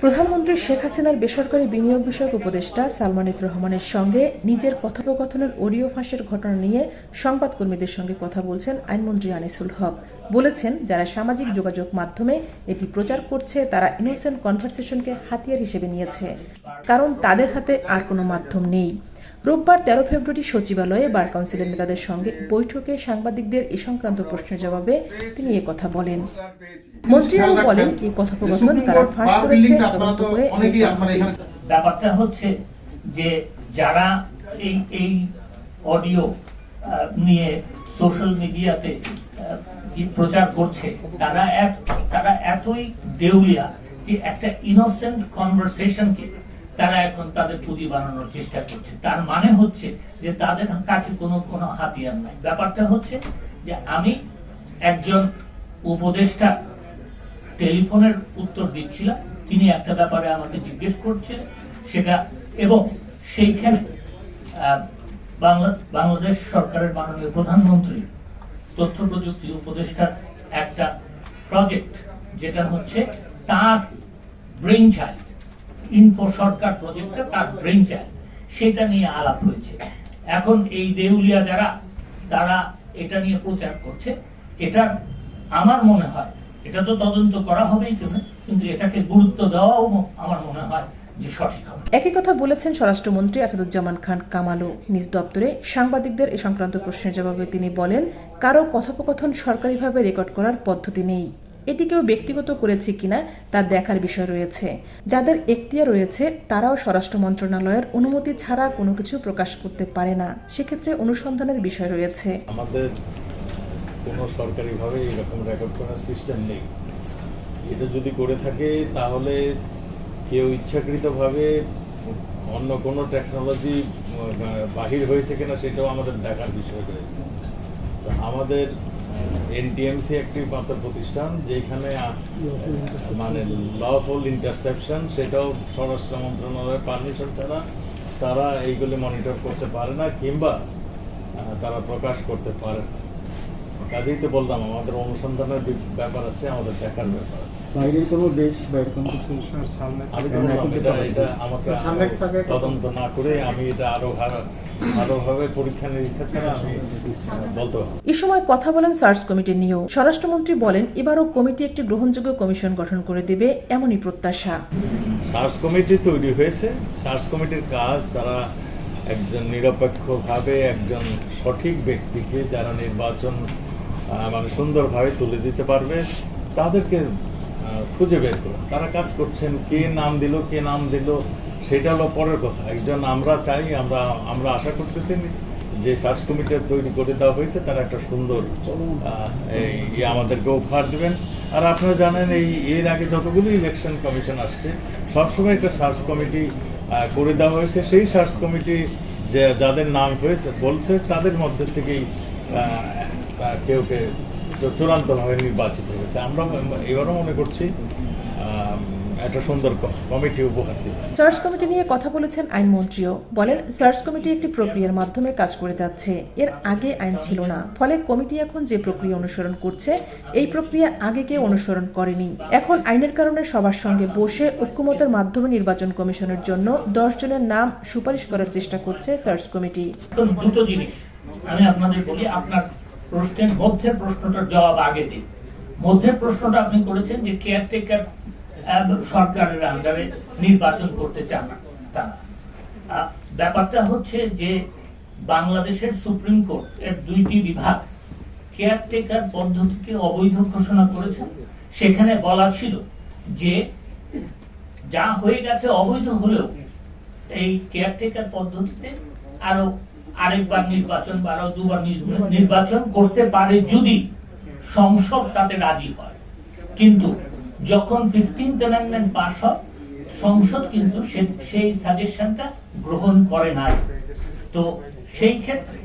প্রধানমন্ত্রী শেখ হাসিনার বেসরকারি বিনিয়োগ বিষয়ক উপদেষ্টা সালমান রহমানের সঙ্গে নিজের কথোপকথনের অডিও ফাঁসের ঘটনা নিয়ে সংবাদকর্মীদের সঙ্গে কথা বলছেন আইনমন্ত্রী আনিসুল হক। বলেছেন, যারা সামাজিক যোগাযোগ মাধ্যমে এটি প্রচার করছে, তারা ইনোসেন্ট কনভারসেশনকে হাতিয়ার হিসেবে নিয়েছে। কারণ তাদের হাতে আর কোনো মাধ্যম নেই। রোববার তেরো ফেব্রুয়ারি সচিবালয়ে বার কাউন্সিলের নেতাদের সঙ্গে বৈঠকে সাংবাদিকদের এ সংক্রান্ত প্রশ্নের জবাবে তিনি এ কথা বলেন। মন্ত্রী আরও বলেন এই কথোপকথন তারা ফাঁস করেছে তদন্ত করে অনেকেই এখানে ব্যাপারটা হচ্ছে যে যারা এই এই অডিও নিয়ে সোশ্যাল মিডিয়াতে প্রচার করছে তারা এক তারা এতই দেউলিয়া যে একটা ইনোসেন্ট কনভারসেশনকে তারা এখন তাদের পুঁজি বানানোর চেষ্টা করছে। তার মানে হচ্ছে যে তাদের কাছে কোনো কোনো হাতিয়ার নাই। ব্যাপারটা হচ্ছে যে আমি একজন উপদেষ্টা টেলিফোনের উত্তর দিচ্ছিলাম। তিনি একটা ব্যাপারে আমাকে জিজ্ঞেস করছেন সেটা, এবং সেইখানে বাংলাদেশ সরকারের মাননীয় প্রধানমন্ত্রী, তথ্য প্রযুক্তি উপদেষ্টার একটা প্রজেক্ট যেটা হচ্ছে তার ব্রেইন চাইল্ড ইনফো সরকার প্রজেক্টটা তার চাইল্ড সেটা নিয়ে আলাপ হয়েছে। এখন এই দেউলিয়া যারা, তারা এটা নিয়ে প্রচার করছে। এটা আমার মনে হয়, এটা তো তদন্ত করা হবেই কেন? কিন্তু এটাকে গুরুত্ব দেওয়াও আমার মনে হয় একই কথা বলেছেন স্বরাষ্ট্রমন্ত্রী আসাদুজ্জামান খান কামালও নিজ দপ্তরে। সাংবাদিকদের এ সংক্রান্ত প্রশ্নের জবাবে তিনি বলেন কারও কথোপকথন সরকারিভাবে রেকর্ড করার পদ্ধতি নেই। এটি কেউ ব্যক্তিগত করেছে কিনা তা দেখার বিষয় রয়েছে। যাদের এখতিয়ার রয়েছে, তারাও স্বরাষ্ট্র মন্ত্রণালয়ের অনুমতি ছাড়া কোনো কিছু প্রকাশ করতে পারে না। সেক্ষেত্রে অনুসন্ধানের বিষয় রয়েছে। আমাদের কোনো সরকারিভাবে এরকম রেকর্ড করার সিস্টেম নেই। এটা যদি করে থাকে, তাহলে কেউ ইচ্ছাকৃতভাবে অন্য কোনো টেকনোলজি বাহির হয়েছে কিনা সেটাও আমাদের দেখার বিষয় রয়েছে। আমাদের এনটিএমসি একটি মাত্র প্রতিষ্ঠান যেখানে মানে লফুল ইন্টারসেপশন সেটাও স্বরাষ্ট্র মন্ত্রণালয়ের পারমিশন ছাড়া তারা এইগুলি মনিটর করতে পারে না কিংবা তারা প্রকাশ করতে পারে না। কাজেই তো বললাম আমাদের অনুসন্ধানের ব্যাপার আছে আমাদের দেখার ব্যাপার আছে। বাইরের কোনো দেশ বা এরকম কিছু আমি এটা এটা আমাকে সামনে থাকে আরও তদন্ত না করে আমি এটা আরও ভালো ভালোভাবে পরীক্ষা নিরীক্ষা ছাড়া আমি বলতে পারব না। এ সময় কথা বলেন সার্চ কমিটি নিয়েও স্বরাষ্ট্রমন্ত্রী বলেন এবারও কমিটি একটি গ্রহণযোগ্য কমিশন গঠন করে দেবে এমনই প্রত্যাশা। সার্চ কমিটি তৈরি হয়েছে। সার্চ কমিটির কাজ তারা একজন নিরপেক্ষভাবে একজন সঠিক ব্যক্তিকে যারা নির্বাচন মানে সুন্দরভাবে তুলে দিতে পারবে তাদেরকে খুঁজে বের করুন। তারা কাজ করছেন কে নাম দিল কে নাম দিল সেটা হলো পরের কথা। একজন আমরা চাই আমরা আমরা আশা করতেছি যে সার্চ কমিটি তৈরি করে দেওয়া হয়েছে তারা একটা সুন্দর এই ইয়ে আমাদেরকে উপহার দেবেন। আর আপনারা জানেন এই এর আগে যতগুলো ইলেকশন কমিশন আসছে সবসময় একটা সার্চ কমিটি করে দেওয়া হয়েছে। সেই সার্চ কমিটি যে যাদের নাম হয়েছে, বলছে তাদের মধ্যে থেকেই কেউ কে চূড়ান্তভাবে নির্বাচিত হয়েছে। আমরা এবারও মনে করছি একটা সুন্দর কমিটি উপহার সার্চ কমিটি নিয়ে কথা বলেছেন আইনমন্ত্রীও। বলেন সার্চ কমিটি একটি প্রক্রিয়ার মাধ্যমে কাজ করে যাচ্ছে। এর আগে আইন ছিল না। ফলে কমিটি এখন যে প্রক্রিয়া অনুসরণ করছে এই প্রক্রিয়া আগে কেউ অনুসরণ করেনি। এখন আইনের কারণে সবার সঙ্গে বসে ঐক্যমতের মাধ্যমে নির্বাচন কমিশনের জন্য দশ জনের নাম সুপারিশ করার চেষ্টা করছে সার্চ কমিটি। এখন দুটো জিনিস আমি আপনাদের বলি আপনার প্রশ্নের মধ্যের প্রশ্নটার জবাব আগে দিই মধ্যের প্রশ্নটা আপনি করেছেন যে কেয়ারটেকার সরকারের আন্ডারে নির্বাচন করতে চান তারা। ব্যাপারটা হচ্ছে যে বাংলাদেশের সুপ্রিম কোর্ট এর দুইটি বিভাগ কেয়ারটেকার পদ্ধতিকে অবৈধ ঘোষণা করেছেন সেখানে বলা ছিল যে যা হয়ে গেছে অবৈধ হলেও এই কেয়ারটেকার পদ্ধতিতে আরও আরেকবার নির্বাচন বা আরও দুবার নির্বাচন করতে পারে যদি সংসদ তাতে রাজি হয়। কিন্তু যখন ফিফটিন্থ অ্যামেন্ডমেন্ট পাস হয়, সংসদ কিন্তু সেই সাজেশনটা গ্রহণ করে নাই। তো সেই ক্ষেত্রে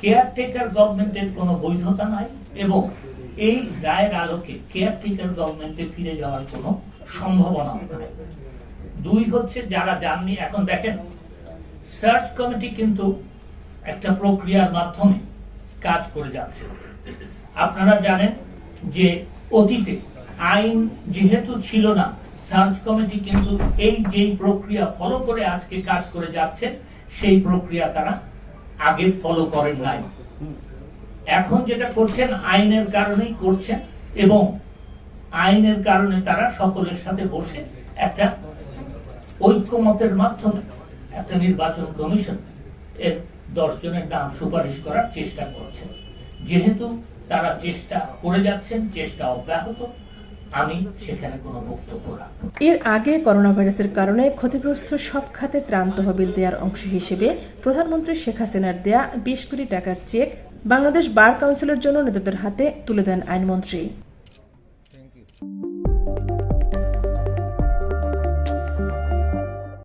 কেয়ারটেকার গভর্নমেন্টের কোনো বৈধতা নাই এবং এই রায়ের আলোকে কেয়ারটেকার গভর্নমেন্টে ফিরে যাওয়ার কোনো সম্ভাবনা দুই হচ্ছে যারা যাননি, এখন দেখেন সার্চ কমিটি কিন্তু একটা প্রক্রিয়ার মাধ্যমে কাজ করে যাচ্ছে। আপনারা জানেন যে অতীতে আইন যেহেতু ছিল না, সার্চ কমিটি কিন্তু এই যেই প্রক্রিয়া ফলো করে আজকে কাজ করে যাচ্ছে, সেই প্রক্রিয়া তারা আগে ফলো করেন নাই। এখন যেটা করছেন, আইনের কারণেই করছেন এবং আইনের কারণে তারা সকলের সাথে বসে একটা ঐক্যমতের মাধ্যমে একটা নির্বাচন কমিশন এর দশ জনের নাম সুপারিশ করার চেষ্টা করছেন। যেহেতু তারা চেষ্টা করে যাচ্ছেন, চেষ্টা অব্যাহত আমি সেখানে কোনো বক্তব্য রাখব এর আগে করোনা ভাইরাসের কারণে ক্ষতিগ্রস্ত সব খাতে ত্রাণ তহবিল দেওয়ার অংশ হিসেবে প্রধানমন্ত্রী শেখ হাসিনার দেয়া বিশ কোটি টাকার চেক বাংলাদেশ বার কাউন্সিলের জন্য নেতাদের হাতে তুলে দেন আইনমন্ত্রী।